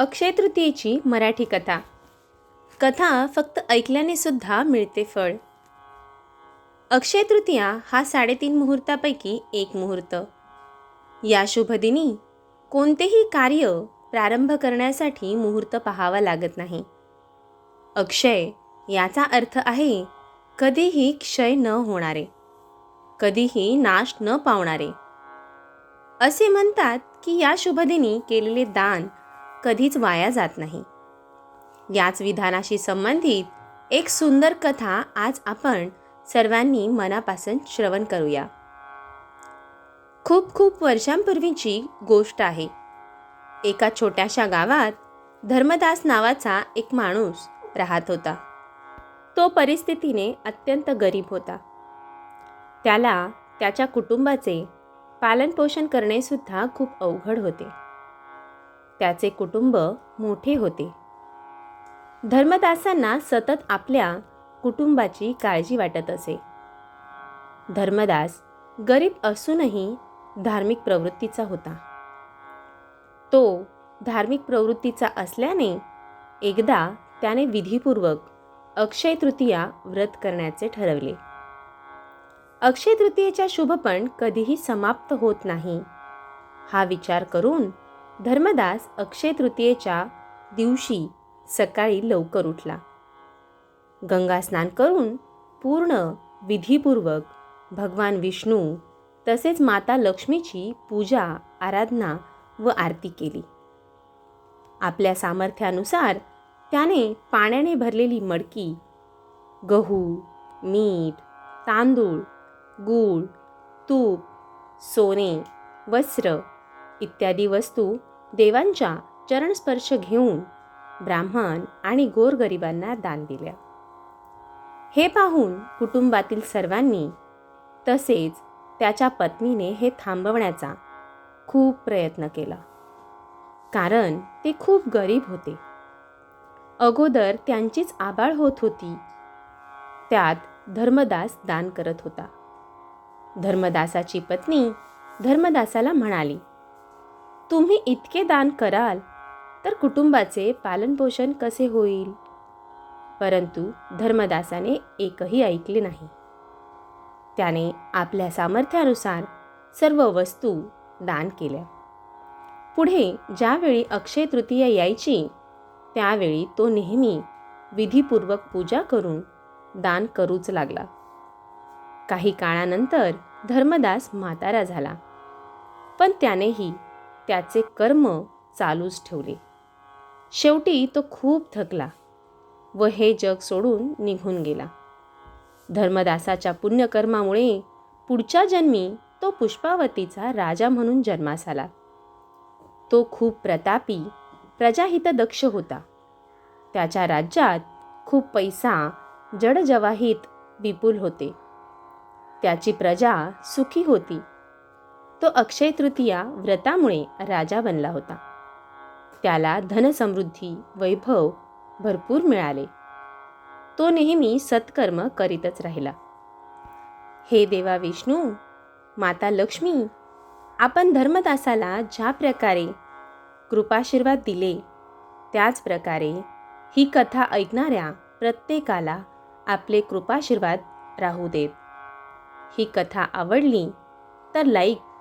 अक्षय तृतीयेची मराठी कथा. कथा फक्त ऐकल्याने सुद्धा मिळते फळ. अक्षय तृतीया हा साडेतीन मुहूर्तापैकी एक मुहूर्त. या शुभदिनी कोणतेही कार्य प्रारंभ करण्यासाठी मुहूर्त पाहावा लागत नाही. अक्षय याचा अर्थ आहे कधीही क्षय न होणारे कधीही नाश न पावणारे. असे म्हणतात की या शुभदिनी केलेले दान कधीच वाया जात नाही. याच विधानाशी संबंधित एक सुंदर कथा आज आपण सर्वांनी मनापासून श्रवण करूया. खूप खूप वर्षांपूर्वीची गोष्ट आहे. एका छोट्याशा गावात धर्मदास नावाचा एक माणूस राहत होता. तो परिस्थितीने अत्यंत गरीब होता. त्याला त्याच्या कुटुंबाचे पालनपोषण करणेसुद्धा खूप अवघड होते. त्याचे कुटुंब मोठे होते. धर्मदासांना सतत आपल्या कुटुंबाची काळजी वाटत असे. धर्मदास गरीब असूनही धार्मिक प्रवृत्तीचा होता. तो धार्मिक प्रवृत्तीचा असल्याने एकदा त्याने विधीपूर्वक अक्षय तृतीया व्रत करण्याचे ठरवले. अक्षय तृतीयेच्या शुभपण कधीही समाप्त होत नाही हा विचार करून धर्मदास अक्षय तृतीयेच्या दिवशी सकाळी लवकर उठला. गंगा स्नान करून पूर्ण विधीपूर्वक भगवान विष्णू तसेच माता लक्ष्मीची पूजा आराधना व आरती केली. आपल्या सामर्थ्यानुसार त्याने पाण्याने भरलेली मडकी गहू मीठ तांदूळ गूळ तूप सोने वस्त्र इत्यादी वस्तू देवांच्या चरणस्पर्श घेऊन ब्राह्मण आणि गोरगरिबांना दान दिल्या हे पाहून कुटुंबातील सर्वांनी तसेच त्याच्या पत्नीने हे थांबवण्याचा खूप प्रयत्न केला. कारण ते खूप गरीब होते. अगोदर त्यांचीच आबाळ होत होती. त्यात धर्मदास दान करत होता. धर्मदासाची पत्नी धर्मदासाला म्हणाली तुम्ही इतके दान कराल तर कुटुंबाचे पालनपोषण कसे होईल? परंतु धर्मदासाने एकही ऐकले नाही. त्याने आपल्या सामर्थ्यानुसार सर्व वस्तू दान केल्या. पुढे ज्यावेळी अक्षय तृतीया यायची त्यावेळी तो नेहमी विधीपूर्वक पूजा करून दान करूच लागला. काही काळानंतर धर्मदास म्हातारा झाला. पण त्यानेही त्याचे कर्म चालूच ठेवले. शेवटी तो खूप थकला व हे जग सोडून निघून गेला. धर्मदासाच्या पुण्यकर्मामुळे पुढच्या जन्मी तो पुष्पावतीचा राजा म्हणून जन्मास आला. तो खूप प्रतापी प्रजाहितदक्ष होता. त्याच्या राज्यात खूप पैसा जडजवाहीत विपुल होते. त्याची प्रजा सुखी होती. तो अक्षय तृतीया व्रतामुळे राजा बनला होता. त्याला धनसमृद्धी वैभव भरपूर मिळाले. तो नेहमी सत्कर्म करीतच राहिला. हे देवा विष्णू माता लक्ष्मी आपण धर्मदासाला ज्या प्रकारे कृपाशीर्वाद दिले त्याच प्रकारे ही कथा ऐकणाऱ्या प्रत्येकाला आपले कृपाशीर्वाद राहू देत. ही कथा आवडली तर लाईक